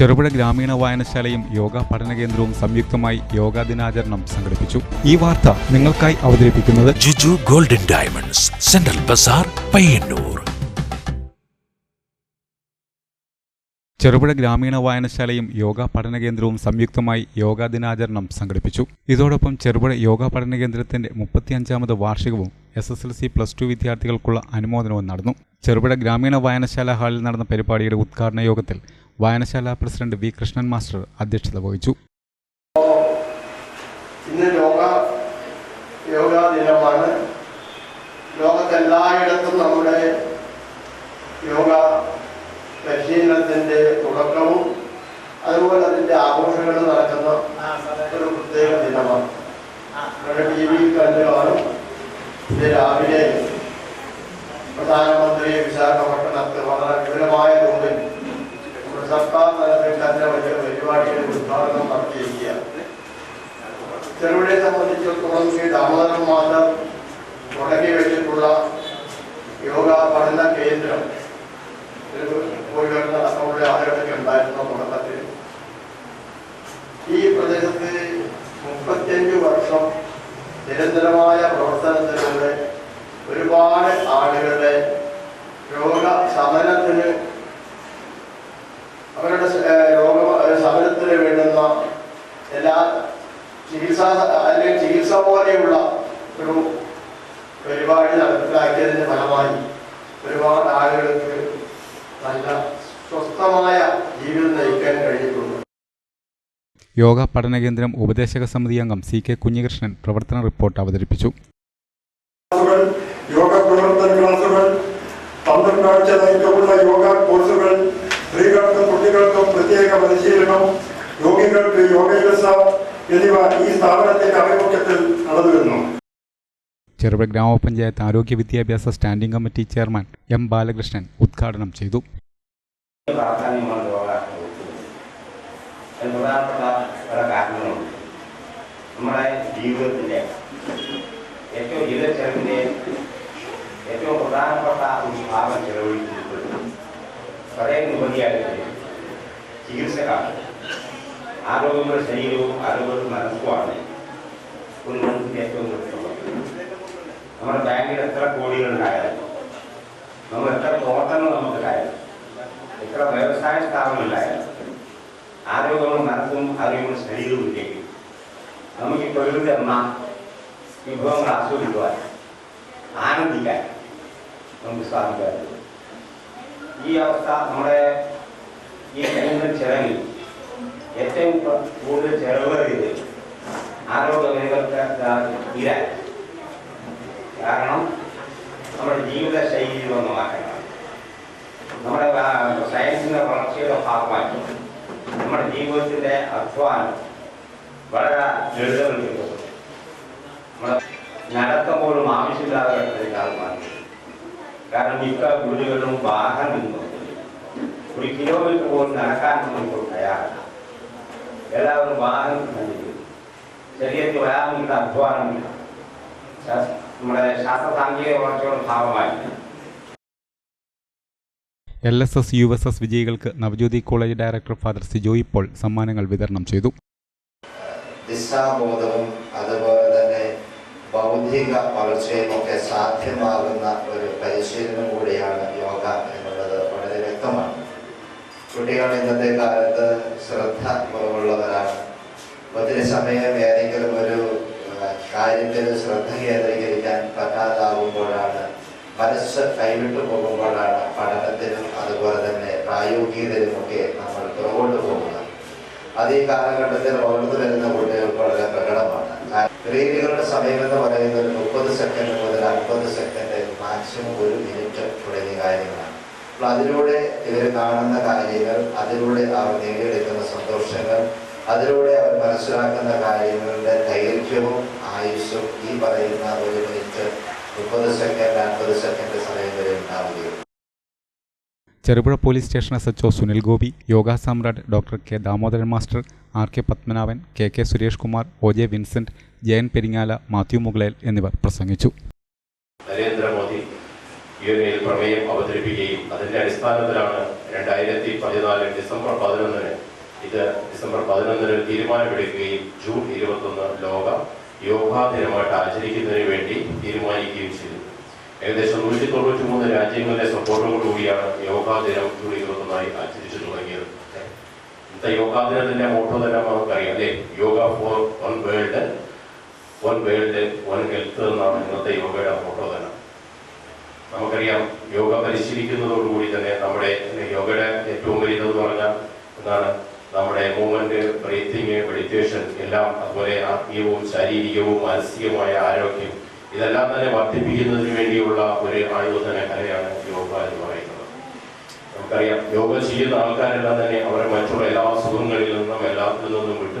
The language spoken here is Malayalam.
ചെറുപുഴ ഗ്രാമീണ വായനശാലയും യോഗ പഠന കേന്ദ്രവും സംയുക്തമായി യോഗാ ദിനാചരണം സംഘടിപ്പിച്ചു. ഈ വാർത്ത നിങ്ങൾക്കായി അവതരിപ്പിക്കുന്നത് Juju golden diamonds central bazaar Payyanur. Cherupuzha ഗ്രാമീണ വായനശാലയും യോഗ പഠന കേന്ദ്രവും സംയുക്തമായി യോഗാ ദിനാചരണം സംഘടിപ്പിച്ചു. ഇതോടൊപ്പം ചെറുപുഴ യോഗ പഠന കേന്ദ്രത്തിന്റെ മുപ്പത്തിയഞ്ചാമത് വാർഷികവും S S L C plus two വിദ്യാർത്ഥികൾക്കുള്ള അനുമോദനവും നടന്നു. ചെറുപുഴ ഗ്രാമീണ വായനശാല ഹാളിൽ നടന്ന പരിപാടിയുടെ ഉദ്ഘാടന യോഗത്തിൽ വായനശാല പ്രസിഡന്റ് വി കൃഷ്ണൻ മാസ്റ്റർ അധ്യക്ഷത വഹിച്ചു. ഇന്ന് ലോക യോഗാ ദിനമാണ്. ലോകത്തെല്ലായിടത്തും നമ്മുടെ യോഗ പരിശീലനത്തിന്റെ തുടക്കവും അതുപോലെ അതിന്റെ ആഘോഷങ്ങൾ നടക്കുന്ന ഒരു പ്രത്യേക ദിനമാണ്. നമ്മുടെ ടി വിയിൽ കണ്ടു കാണും. രാവിലെ പ്രധാനമന്ത്രി പരിപാടിയുടെ ഉദ്ഘാടനം നടത്തിയിരിക്കുകയാണ് ചെറുപുഴയെ സംബന്ധിച്ചിടത്തോളം ശ്രീ ദാമോദരൻ മാധവ് തുടങ്ങി വെച്ചിട്ടുള്ള യോഗ പഠന ഫലമായി ഒരുപാട് ആളുകൾക്ക് നല്ല സ്വസ്ഥമായ ജീവിതം നയിക്കാൻ കഴിഞ്ഞിട്ടുണ്ട്. യോഗ പഠന കേന്ദ്രം ഉപദേശക സമിതി അംഗം സി കെ കുഞ്ഞികൃഷ്ണൻ പ്രവർത്തന റിപ്പോർട്ട് അവതരിപ്പിച്ചു. യോഗ പ്രവർത്തന ക്ലാസുകൾ പന്ത്രണ്ടാഴ്ച ദൈർഘ്യമുള്ള യോഗ കോഴ്സുകൾ സ്ത്രീകൾക്കും കുട്ടികൾക്കും പ്രത്യേക പരിശീലനം രോഗികൾക്ക് യോഗയിലസ എന്നിവ ഈ സ്ഥാപനത്തിന്റെ ആഭിമുഖ്യത്തിൽ നടന്നുവരുന്നു. ചെറുപുഴ ഗ്രാമപഞ്ചായത്ത് ആരോഗ്യ വിദ്യാഭ്യാസ standing committee chairman M Balakrishnan ഉദ്ഘാടനം ചെയ്തു. നമ്മുടെ ജീവിതത്തിന്റെ ഏറ്റവും ജീവിത ഏറ്റവും പ്രധാനപ്പെട്ട ഒരു ഭാഗം ചെലവഴിക്കുന്നത് വളരെ നിബന്ധിയായിട്ട് ചികിത്സക്കാണ് ആരോഗ്യമുള്ള ശരീരവും ആരോഗ്യമുള്ള മനസ്സുമാണ് മനുഷ്യന്റെ ഏറ്റവും നമ്മുടെ ബാങ്കിൽ എത്ര കോടികളുണ്ടായാലും നമ്മൾ എത്ര തോട്ടങ്ങൾ നമുക്കുണ്ടായാലും എത്ര വ്യവസായ സ്ഥാപനങ്ങളിലായാലും ആരോഗ്യമുള്ള മനസ്സും ആരോഗ്യമുള്ള ശരീരവും ഇല്ലെങ്കിൽ നമുക്ക് ഈ പ്രകൃതി തന്ന വിഭവങ്ങൾ ആസ്വദിക്കുവാൻ ആനന്ദിക്കാൻ നമുക്ക് സാധിക്കാറുണ്ട്. ഈ അവസ്ഥ നമ്മുടെ ഈ കഴിയുന്ന ചെലവിൽ ഏറ്റവും കൂടുതൽ ചെലവേറിയത് ആരോഗ്യ മേഖലക്ക് തീരാൻ കാരണം നമ്മുടെ ജീവിത ശൈലി വന്ന മാറ്റങ്ങളാണ് നമ്മുടെ സയൻസിന്റെ വളർച്ചയുടെ ഭാഗമായി നമ്മുടെ ജീവിതത്തിന്റെ അധ്വാനം വളരെ ലളിതവൽക്കരിക്കപ്പെട്ടു നമ്മുടെ നടത്തം പോലും ആവശ്യമില്ലാതെ ഘട്ടത്തിലേക്ക് മാറി കാരണം മിക്ക വീടുകളിലും വാഹനം ഒരു കിലോമീറ്റർ പോലും നടക്കാൻ നമുക്ക് തയ്യാറല്ല. എല്ലാവരും വാഹനം സഞ്ചരിക്കുന്നു ശരീരത്തിൽ വരാനുള്ള അധ്വാനമില്ല നമ്മുടെ ശാസ്ത്ര സാങ്കേതിക വളർച്ചയുടെ ഭാഗമായി. L S S U S S വിജയികൾക്ക് Navajyoti college director father Sijoy Paul സമ്മാനങ്ങൾ വിതരണം ചെയ്തു. ദിശാബോധവും അതുപോലെ തന്നെ ബൗദ്ധിക വളർച്ചയും ഒക്കെ സാധ്യമാകുന്ന ഒരു പരിശീലനം കൂടിയാണ് യോഗ എന്നുള്ളത് വളരെ വ്യക്തമാണ്. കുട്ടികൾ ഇന്നത്തെ കാലത്ത് ശ്രദ്ധ കുറവുള്ളവരാണ്. ഒത്തിരി സമയം ഏതെങ്കിലും ഒരു കാര്യത്തിൽ ശ്രദ്ധ കേന്ദ്രീകരിക്കാൻ പറ്റാതാവുമ്പോഴാണ് മനസ്സ് കൈവിട്ടു പോകുമ്പോഴാണ് പഠനത്തിനും അതുപോലെ തന്നെ പ്രായോഗികതയിലുമൊക്കെ നമ്മൾ പുറകോട്ട് പോകുന്നത്. അത് ഈ കാലഘട്ടത്തിൽ വളർന്നു വരുന്ന കുട്ടികൾക്ക് വളരെ പ്രകടമാണ്. റീലുകളുടെ സമയം എന്ന് പറയുന്നത് മുപ്പത് സെക്കൻഡ് മുതൽ അൻപത് സെക്കൻഡ് മാക്സിമം ഒരു മിനിറ്റ് തുടങ്ങിയ കാര്യങ്ങളാണ്. അപ്പോൾ അതിലൂടെ ഇവർ കാണുന്ന കാര്യങ്ങൾ അതിലൂടെ അവർ നേടിയെടുക്കുന്ന സന്തോഷങ്ങൾ അതിലൂടെ അവർ മനസ്സിലാക്കുന്ന കാര്യങ്ങളുടെ ദൈർഘ്യവും ആയുസ്സും ഈ പറയുന്ന ഒരു മിനിറ്റ് മുപ്പത് സെക്കൻഡ് അൻപത് സെക്കൻഡ് സമയം വരെ ഉണ്ടാവുകയുള്ളൂ. Cherupuzha police station S H O Sunil Gopi yoga സമ്രാട്ട് doctor K Damodaran master R K Padmanabhan K K Suresh Kumar O J Vincent Jayan Peringala Mathew Mukalel എന്നിവർ പ്രസംഗിച്ചു. നരേന്ദ്രമോദി പ്രമേയം അവതരിപ്പിക്കുകയും അതിന്റെ അടിസ്ഥാനത്തിലാണ് രണ്ടായിരത്തി പതിനാല് ഡിസംബർ പതിനൊന്നിന് ഇത് ഡിസംബർ പതിനൊന്നിന് തീരുമാനമെടുക്കുകയും ജൂൺ ഇരുപത്തൊന്ന് ലോക യോഗാ ദിനമായിട്ട് ആചരിക്കുന്നതിന് വേണ്ടി തീരുമാനിക്കുകയും ചെയ്തു. ഏകദേശം നൂറ്റി തൊണ്ണൂറ്റി മൂന്ന് രാജ്യങ്ങളുടെ സപ്പോർട്ടോടുകൂടിയാണ് യോഗാ ദിനം ജൂൺ ഇരുപത്തൊന്നായി ആചരിച്ചു തുടങ്ങിയത്. ഇന്നത്തെ യോഗാ ദിനത്തിന്റെ മോട്ടോ തന്നെ നമുക്കറിയാം അല്ലേ? Yoga for one world one world one health എന്നാണ് ഇന്നത്തെ യോഗയുടെ മോട്ടോ തന്നെ. നമുക്കറിയാം യോഗ പരിശീലിക്കുന്നതോടുകൂടി തന്നെ നമ്മുടെ യോഗയുടെ ഏറ്റവും വലിയതെന്ന് പറഞ്ഞാൽ എന്താണ്? നമ്മുടെ മൂവ്മെന്റ് ബ്രീത്തിങ് മെഡിറ്റേഷൻ എല്ലാം അതുപോലെ ആത്മീയവും ശാരീരികവും മാനസികവുമായ ആരോഗ്യം ഇതെല്ലാം തന്നെ വർദ്ധിപ്പിക്കുന്നതിന് വേണ്ടിയുള്ള ഒരു ആയോധന കലയാണ് യോഗ എന്ന് പറയുന്നത്. നമുക്കറിയാം യോഗ ചെയ്യുന്ന ആൾക്കാരെല്ലാം തന്നെ അവരെ മറ്റുള്ള എല്ലാ അസുഖങ്ങളിൽ നിന്നും എല്ലാത്തിൽ നിന്നും വിട്ടു